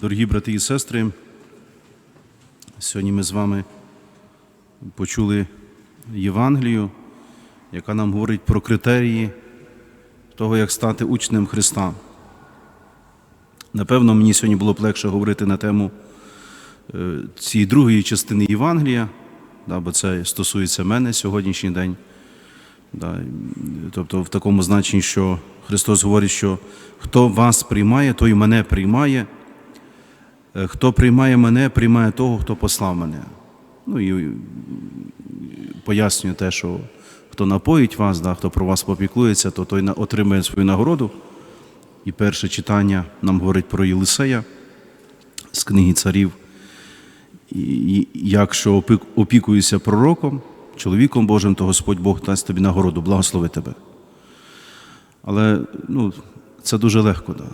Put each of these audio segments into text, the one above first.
Дорогі брати і сестри, сьогодні ми з вами почули Євангелію, яка нам говорить про критерії того, як стати учнем Христа. Напевно, мені сьогодні було б легше говорити на тему е, цієї другої частини Євангелія, бо це стосується мене сьогоднішній день. Да, тобто в такому значенні, що Христос говорить, що хто вас приймає, той мене приймає. Е, Хто приймає мене, приймає того, хто послав мене. Ну і пояснює те, що хто напоїть вас, да, хто про вас попіклується, то той отримає свою нагороду. І перше читання нам говорить про Єлисея з книги царів. І якщо опік- опікуєшся пророком, чоловіком Божим, то Господь Бог дасть тобі нагороду, благослови тебе. Але ну, це дуже легко. Да.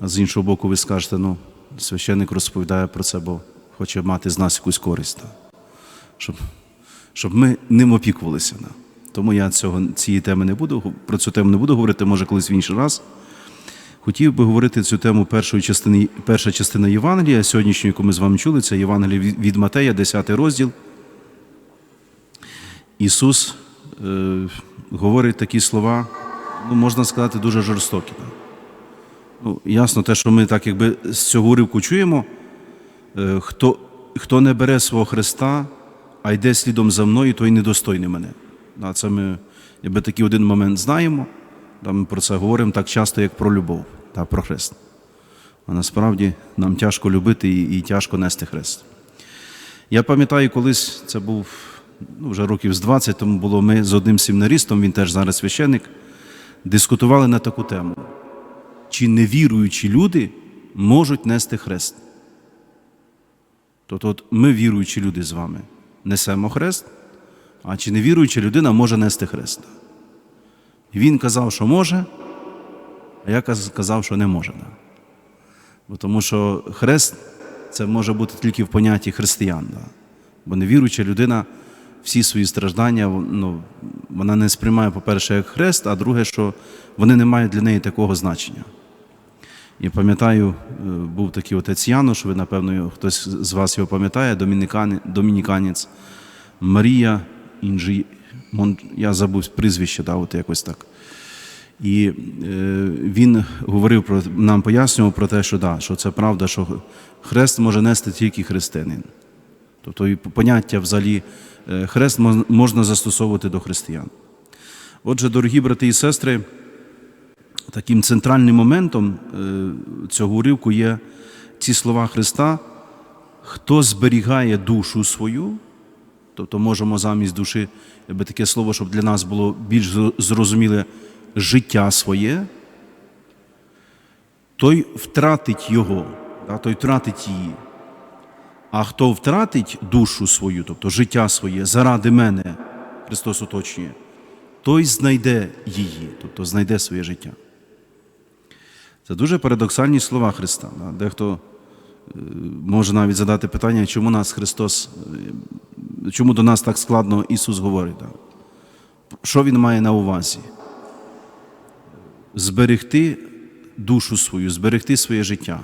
А з іншого боку, ви скажете, ну, священник розповідає про це, бо хоче мати з нас якусь користь. Щоб, щоб ми ним опікувалися. Тому я цього, цієї теми не буду, про цю тему не буду говорити, може колись в інший раз. Хотів би говорити цю тему першої частини, перша частина Євангелія, сьогоднішньої, яку ми з вами чули, це Євангелія від Матея, 10 розділ. Ісус е, говорить такі слова, ну, можна сказати, дуже жорстокі. Ну, ясно, те, що ми так якби з цього уривку чуємо, е, хто, хто не бере свого Христа, а йде слідом за мною, той недостойний мене. Да, це ми якби такий один момент знаємо, да, ми про це говоримо так часто, як про любов, да, про хрест. А насправді нам тяжко любити і, і тяжко нести хрест. Я пам'ятаю, колись це був ну, вже років з 20, тому було ми з одним семінаристом, він теж зараз священник, дискутували на таку тему. Чи невіруючі люди можуть нести хрест? Тобто от ми, віруючі люди з вами, несемо хрест, а чи невіруюча людина може нести хрест? Він казав, що може, а я каз- казав, що не може. Бо тому що хрест це може бути тільки в понятті християн. Бо невіруюча людина всі свої страждання, ну, вона не сприймає, по-перше, як хрест, а друге, що вони не мають для неї такого значення. Я пам'ятаю, е, був такий отець Януш, ви, напевно, хтось з вас його пам'ятає, домініканець Марія Інжі... Я забув прізвище, да, от якось так. І е, він говорив про нам пояснював про те, що да, що це правда, що хрест може нести тільки християнин. Тобто і поняття взагалі е, хрест можна застосовувати до християн. Отже, дорогі брати і сестри, таким центральним моментом е, цього уривку є ці слова Христа, хто зберігає душу свою, тобто можемо замість душі, якби таке слово, щоб для нас було більш зрозуміле життя своє, той втратить його, той втратить її. А хто втратить душу свою, тобто життя своє, заради мене, Христос уточнює, той знайде її, тобто знайде своє життя. Це дуже парадоксальні слова Христа. Дехто е, може навіть задати питання, чому нас Христос, е, чому до нас так складно Ісус говорить. Що Він має на увазі? Зберегти душу свою, зберегти своє життя.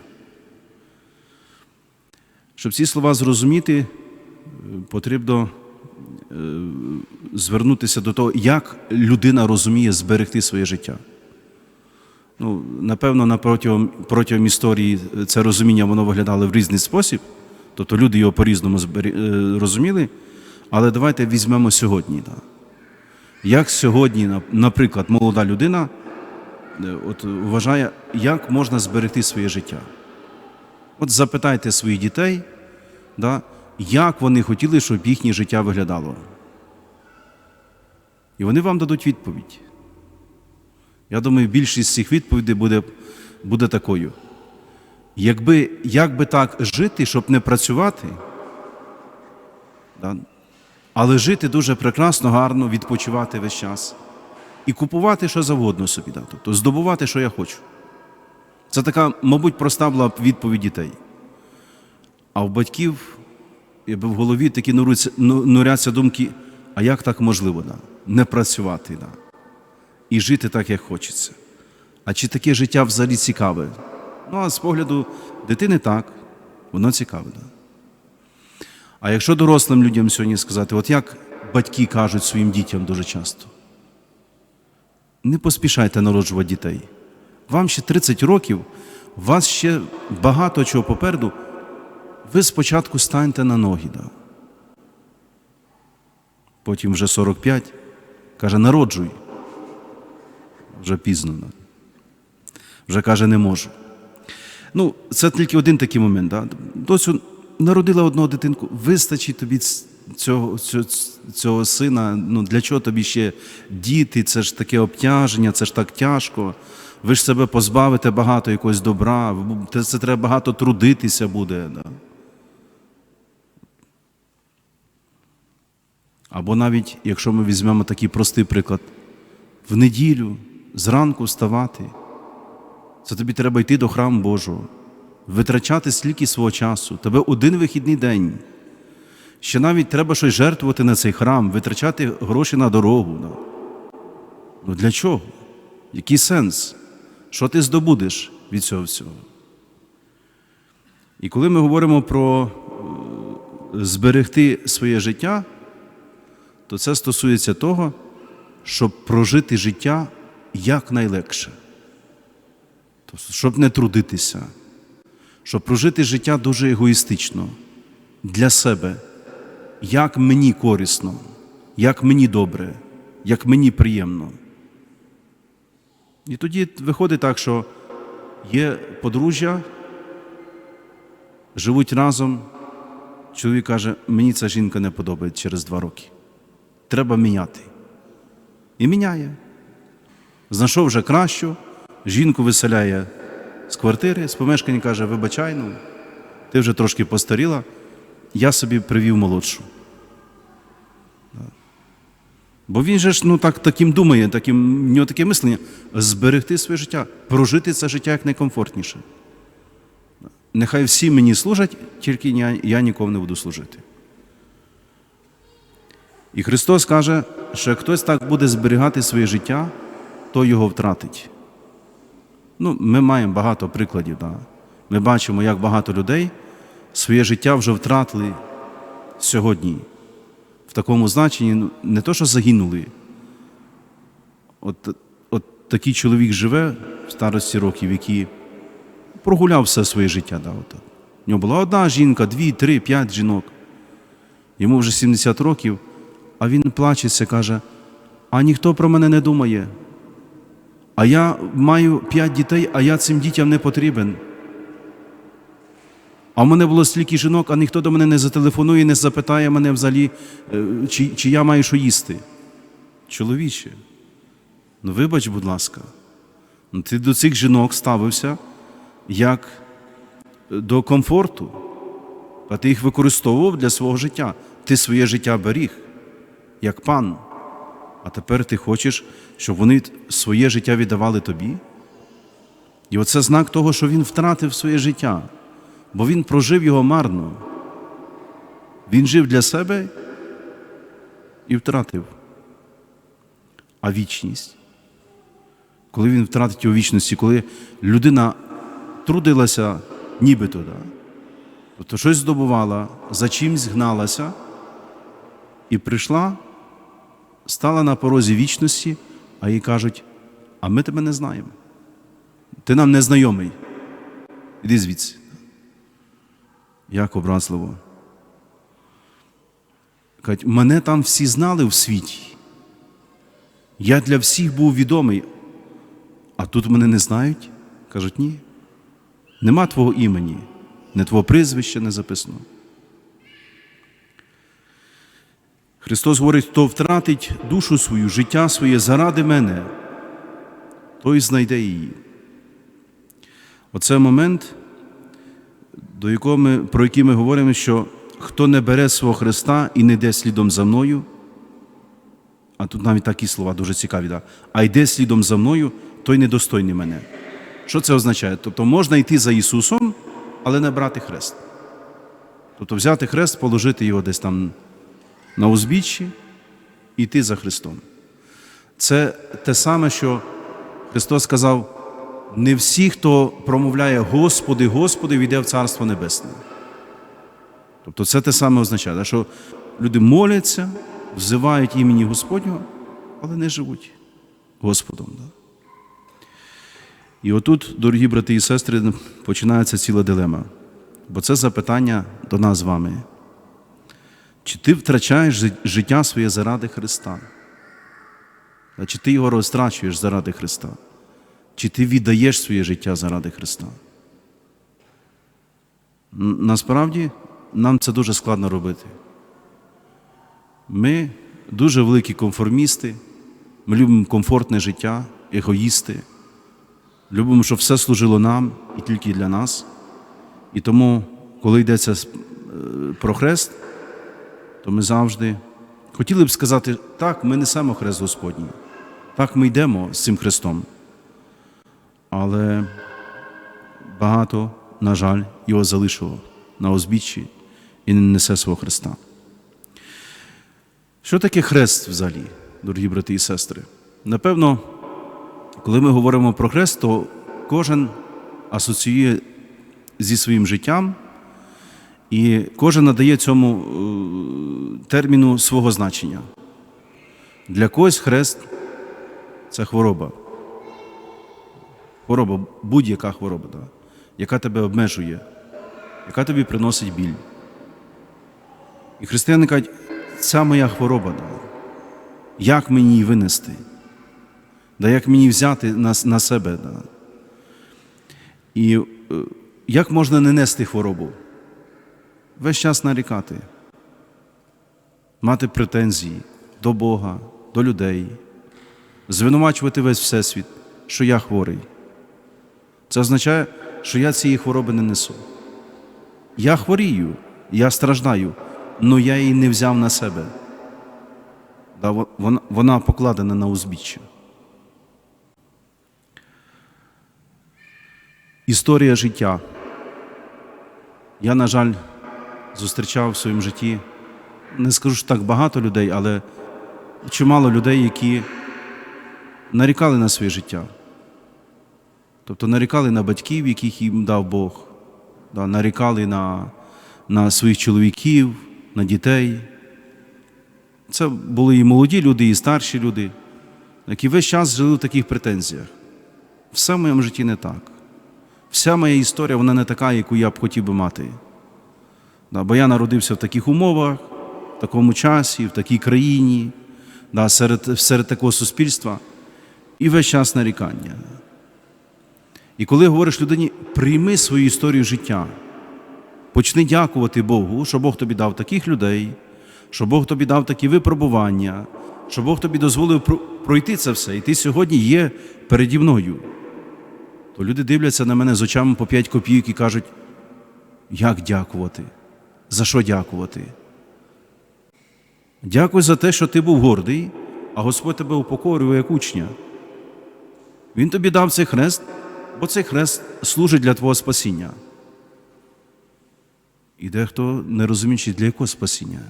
Щоб ці слова зрозуміти, е, потрібно звернутися до того, як людина розуміє зберегти своє життя. Ну, напевно, на протягом, протягом історії це розуміння воно виглядало в різний спосіб, тобто люди його по-різному е, розуміли. Але давайте візьмемо сьогодні. Да. Як сьогодні, наприклад, молода людина е, от, вважає, як можна зберегти своє життя? От запитайте своїх дітей, да, як вони хотіли, щоб їхнє життя виглядало. І вони вам дадуть відповідь. Я думаю, більшість цих відповідей буде, буде такою. Якби, як би так жити, щоб не працювати, да, але жити дуже прекрасно, гарно, відпочивати весь час і купувати що завгодно собі, да, тобто здобувати, що я хочу. Це така, мабуть, проста була відповідь дітей. А в батьків якби в голові такі ну- нуряться думки, а як так можливо, да? не працювати да? І жити так, як хочеться. А чи таке життя взагалі цікаве? Ну, а з погляду дитини так, воно цікаве. Да? А якщо дорослим людям сьогодні сказати, от як батьки кажуть своїм дітям дуже часто, не поспішайте народжувати дітей. Вам ще 30 років, у вас ще багато чого попереду. Ви спочатку станьте на ноги. Да? Потім вже 45, каже, народжуй. Вже пізно. Вже каже, не можу. Ну, це тільки один такий момент. Да? Досю народила одного дитинку, вистачить тобі цього, цього, цього сина. Ну, для чого тобі ще діти? Це ж таке обтяження, це ж так тяжко. Ви ж себе позбавите багато якогось добра, це, треба багато трудитися буде. Да? Або навіть, якщо ми візьмемо такий простий приклад, в неділю зранку вставати, це тобі треба йти до храму Божого, витрачати стільки свого часу, тебе один вихідний день. Ще навіть треба щось жертвувати на цей храм, витрачати гроші на дорогу. Ну для чого? Який сенс? Що ти здобудеш від цього всього? І коли ми говоримо про е, зберегти своє життя, то це стосується того, щоб прожити життя якнайлегше. Тобто, щоб не трудитися, щоб прожити життя дуже егоїстично для себе, як мені корисно, як мені добре, як мені приємно. І тоді виходить так, що є подружжя, живуть разом. Чоловік каже, мені ця жінка не подобається через два роки. Треба міняти. І міняє. Знайшов вже кращу, жінку виселяє з квартири, з помешкання каже, вибачай, ну, ти вже трошки постаріла, я собі привів молодшу. Бо він же ж ну, так, таким думає, таким, в нього таке мислення зберегти своє життя, прожити це життя як найкомфортніше. Нехай всі мені служать, тільки я, я нікому не буду служити. І Христос каже, що хтось так буде зберігати своє життя, то його втратить. Ну, ми маємо багато прикладів. Да? Ми бачимо, як багато людей своє життя вже втратили сьогодні. В такому значенні ну, не то, що загинули. От, от такий чоловік живе в старості років, який прогуляв все своє життя. Да, от. У нього була одна жінка, дві, три, п'ять жінок. Йому вже 70 років, а він плачеться, каже, а ніхто про мене не думає. А я маю п'ять дітей, а я цим дітям не потрібен. А в мене було стільки жінок, а ніхто до мене не зателефонує, не запитає мене взагалі, е, чи, чи я маю що їсти. Чоловіче, ну вибач, будь ласка, ну, ти до цих жінок ставився як до комфорту, а ти їх використовував для свого життя. Ти своє життя беріг, як пан. А тепер ти хочеш, щоб вони своє життя віддавали тобі? І оце знак того, що він втратив своє життя, бо він прожив його марно. Він жив для себе і втратив. А вічність, коли він втратить у вічності, коли людина трудилася нібито, да? тобто щось здобувала, за чимсь гналася і прийшла стала на порозі вічності, а їй кажуть, а ми тебе не знаємо. Ти нам не знайомий. Іди звідси. Як образливо. Кажуть, мене там всі знали в світі. Я для всіх був відомий, а тут мене не знають. Кажуть, ні. Нема твого імені, не твого прізвища не записано. Христос говорить, хто втратить душу свою, життя своє заради мене, той знайде її. Оце момент, до якого ми, про який ми говоримо, що хто не бере свого Христа і не йде слідом за мною, а тут навіть такі слова дуже цікаві, да? а йде слідом за мною, той недостойний мене. Що це означає? Тобто можна йти за Ісусом, але не брати хрест. Тобто взяти хрест, положити його десь там на узбіччі йти за Христом. Це те саме, що Христос сказав: не всі, хто промовляє Господи, Господи, війде в Царство Небесне. Тобто це те саме означає, що люди моляться, взивають імені Господнього, але не живуть Господом. І отут, дорогі брати і сестри, починається ціла дилема. Бо це запитання до нас з вами. Чи ти втрачаєш життя своє заради Христа? А Чи ти його розтрачуєш заради Христа? Чи ти віддаєш своє життя заради Христа? Насправді нам це дуже складно робити. Ми дуже великі конформісти, ми любимо комфортне життя, егоїсти, любимо, щоб все служило нам і тільки для нас. І тому, коли йдеться е, про хрест, то ми завжди хотіли б сказати, так, ми несемо хрест Господній, так ми йдемо з цим хрестом. Але багато, на жаль, його залишило на узбіччі і не несе свого Христа. Що таке хрест взагалі, дорогі брати і сестри? Напевно, коли ми говоримо про хрест, то кожен асоціює зі своїм життям, і кожен надає цьому е, терміну свого значення. Для когось хрест це хвороба. Хвороба, будь-яка хвороба, да, яка тебе обмежує, яка тобі приносить біль. І християни кажуть, ця моя хвороба, да, як мені її винести? Да, як мені взяти на, на себе? Да? І е, як можна не нести хворобу? Весь час нарікати, мати претензії до Бога, до людей, звинувачувати весь Всесвіт, що я хворий. Це означає, що я цієї хвороби не несу. Я хворію, я страждаю, але я її не взяв на себе. Вона покладена на узбіччя. Історія життя. Я, на жаль, зустрічав в своєму житті, не скажу що так багато людей, але чимало людей, які нарікали на своє життя. Тобто нарікали на батьків, яких їм дав Бог, да, нарікали на, на своїх чоловіків, на дітей. Це були і молоді люди, і старші люди, які весь час жили в таких претензіях. Все в моєму житті не так. Вся моя історія вона не така, яку я б хотів би мати. Бо я народився в таких умовах, в такому часі, в такій країні, да, серед, серед такого суспільства, і весь час нарікання. І коли говориш людині, прийми свою історію життя, почни дякувати Богу, що Бог тобі дав таких людей, що Бог тобі дав такі випробування, що Бог тобі дозволив пройти це все, і ти сьогодні є переді мною. То люди дивляться на мене з очами по 5 копійок і кажуть, як дякувати? За що дякувати? Дякуй за те, що ти був гордий, а Господь тебе упокорює як учня. Він тобі дав цей хрест, бо цей хрест служить для твого спасіння. І дехто не розуміючи, для якого спасіння.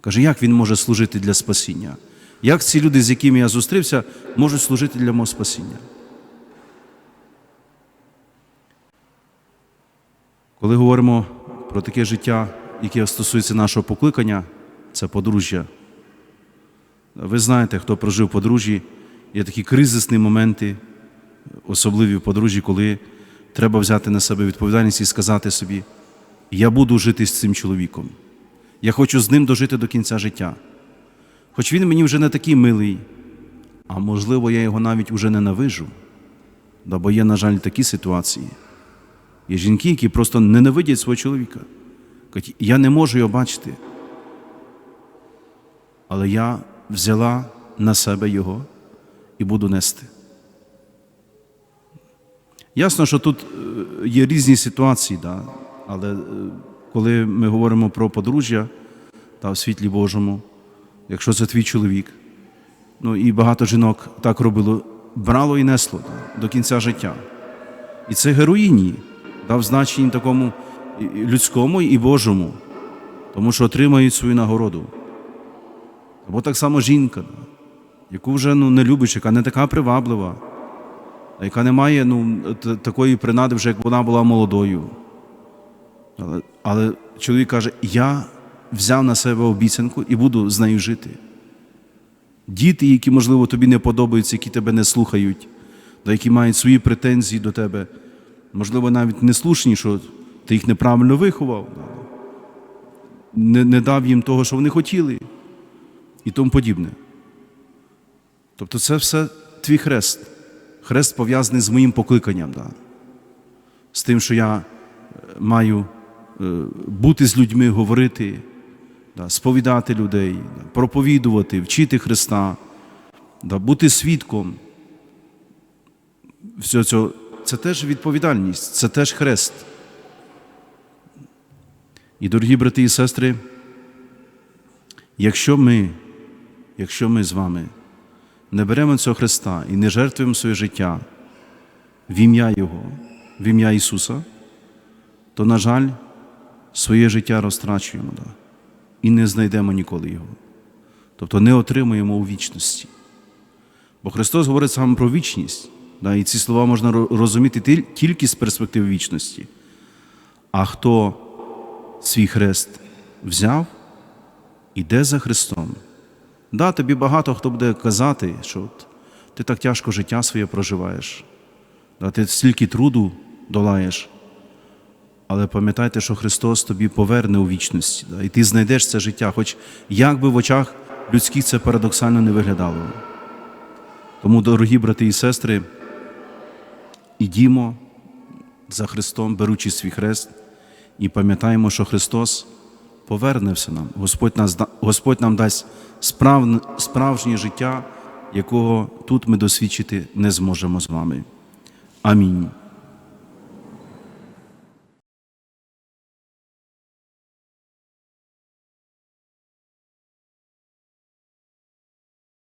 Каже, як він може служити для спасіння? Як ці люди, з якими я зустрівся, можуть служити для мого спасіння? Коли говоримо про таке життя, яке стосується нашого покликання, це подружжя. Ви знаєте, хто прожив подружжі, є такі кризисні моменти, особливі в подружжі, коли треба взяти на себе відповідальність і сказати собі: я буду жити з цим чоловіком. Я хочу з ним дожити до кінця життя. Хоч він мені вже не такий милий, а можливо, я його навіть уже ненавижу. Бо є, на жаль, такі ситуації. Є жінки, які просто ненавидять свого чоловіка. Кажуть, я не можу його бачити. Але я взяла на себе його і буду нести. Ясно, що тут е, є різні ситуації, да? але е, коли ми говоримо про подружжя та в світлі Божому, якщо це твій чоловік, ну і багато жінок так робило, брало і несло да, до кінця життя. І це героїні дав значенні такому людському і Божому, тому що отримають свою нагороду. Або так само жінка, яку вже ну, не любиш, яка не така приваблива. яка не має ну, такої принади, вже як вона була молодою. Але, але чоловік каже: Я взяв на себе обіцянку і буду з нею жити. Діти, які, можливо, тобі не подобаються, які тебе не слухають, які мають свої претензії до тебе, можливо, навіть не слушні, що ти їх неправильно виховав, не, не дав їм того, що вони хотіли, і тому подібне. Тобто це все твій хрест. Хрест пов'язаний з моїм покликанням, да. з тим, що я е, маю е, бути з людьми, говорити, да, сповідати людей, да, проповідувати, вчити Христа, да, бути свідком. Всього цього. Це теж відповідальність, це теж хрест. І, дорогі брати і сестри, якщо ми, якщо ми з вами не беремо цього Христа і не жертвуємо своє життя в ім'я Його, в ім'я Ісуса, то, на жаль, своє життя розтрачуємо да, і не знайдемо ніколи Його. Тобто не отримуємо у вічності. Бо Христос говорить саме про вічність, і ці слова можна розуміти тільки з перспективи вічності. А хто свій хрест взяв, іде за Христом. Да, тобі багато хто буде казати, що от ти так тяжко життя своє проживаєш, да, ти стільки труду долаєш. Але пам'ятайте, що Христос тобі поверне у вічності, да, і ти знайдеш це життя, хоч як би в очах людських це парадоксально не виглядало. Тому, дорогі брати і сестри, ідімо за Христом, беручи свій хрест, і пам'ятаємо, що Христос поверневся нам. Господь, нас, Господь нам дасть справ, справжнє життя, якого тут ми досвідчити не зможемо з вами. Амінь.